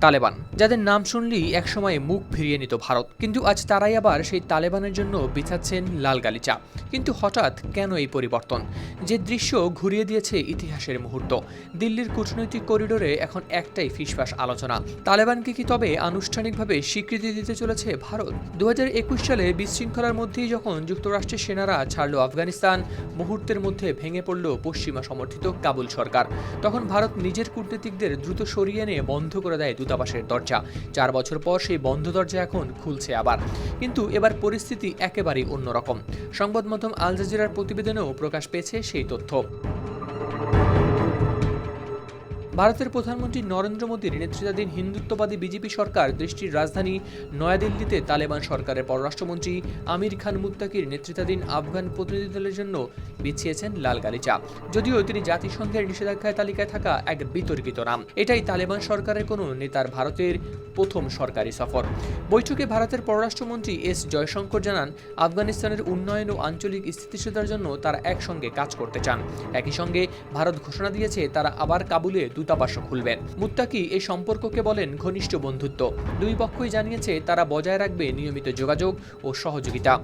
তালেবান, যাদের নাম শুনলেই একসময় মুখ ফিরিয়ে নিত ভারত। কিন্তু আজ তারাই আবার সেই তালেবানের জন্য বিছাচ্ছেন লাল গালিচা। কিন্তু হঠাৎ কেন এই পরিবর্তন? যে দৃশ্য ঘুরিয়ে দিয়েছে ইতিহাসের মুহূর্ত। দিল্লির কূটনৈতিক করিডোরে এখন একটাই ফিসফাস আলোচনা। তালেবানকে কি তবে আনুষ্ঠানিকভাবে স্বীকৃতি দিতে চলেছে ভারত? দু হাজার একুশ সালে বিশৃঙ্খলার মধ্যেই যখন যুক্তরাষ্ট্রের সেনারা ছাড়ল আফগানিস্তান, মুহূর্তের মধ্যে ভেঙে পড়ল পশ্চিমা সমর্থিত কাবুল সরকার। তখন ভারত নিজের কূটনীতিকদের দ্রুত সরিয়ে এনে বন্ধ করে দেয় দূতাবাসের দরজা। চার বছর পর সেই বন্ধ দরজা এখন খুলছে আবার। কিন্তু এবার পরিস্থিতি একেবারেই অন্যরকম। সংবাদ মাধ্যম আল জাজিরার প্রতিবেদনেও প্রকাশ পেয়েছে সেই তথ্য। ভারতের প্রধানমন্ত্রী নরেন্দ্র মোদীর নেতৃত্বাধীন হিন্দুত্ববাদী বিজেপি সরকার দেশটির রাজধানী নয়াদিল্লিতে তালেবান সরকারের পররাষ্ট্রমন্ত্রী আমির খান মুত্তাকির নেতৃত্বাধীন আফগান প্রতিনিধি দলের জন্য বিছিয়েছেন লাল গালিচা যদিও তিনি জাতিসংঘের নিষেধাজ্ঞায় তালিকায় থাকা এক বিতর্কিত নাম। এটাই তালেবান সরকারের কোনো নেতার ভারতের প্রথম সরকারি সফর। বৈঠকে ভারতের পররাষ্ট্রমন্ত্রী এস জয়শঙ্কর জানান, আফগানিস্তানের উন্নয়ন ও আঞ্চলিক স্থিতিশীলতার জন্য তারা একসঙ্গে কাজ করতে চান। একই সঙ্গে ভারত ঘোষণা দিয়েছে, তারা আবার কাবুলে দূতাবাসও খুলবেন। মুত্তাকি এই সম্পর্ককে বলেন ঘনিষ্ঠ বন্ধুত্ব। দুই পক্ষই জানিয়েছে, তারা বজায় রাখবে নিয়মিত যোগাযোগ ও সহযোগিতা।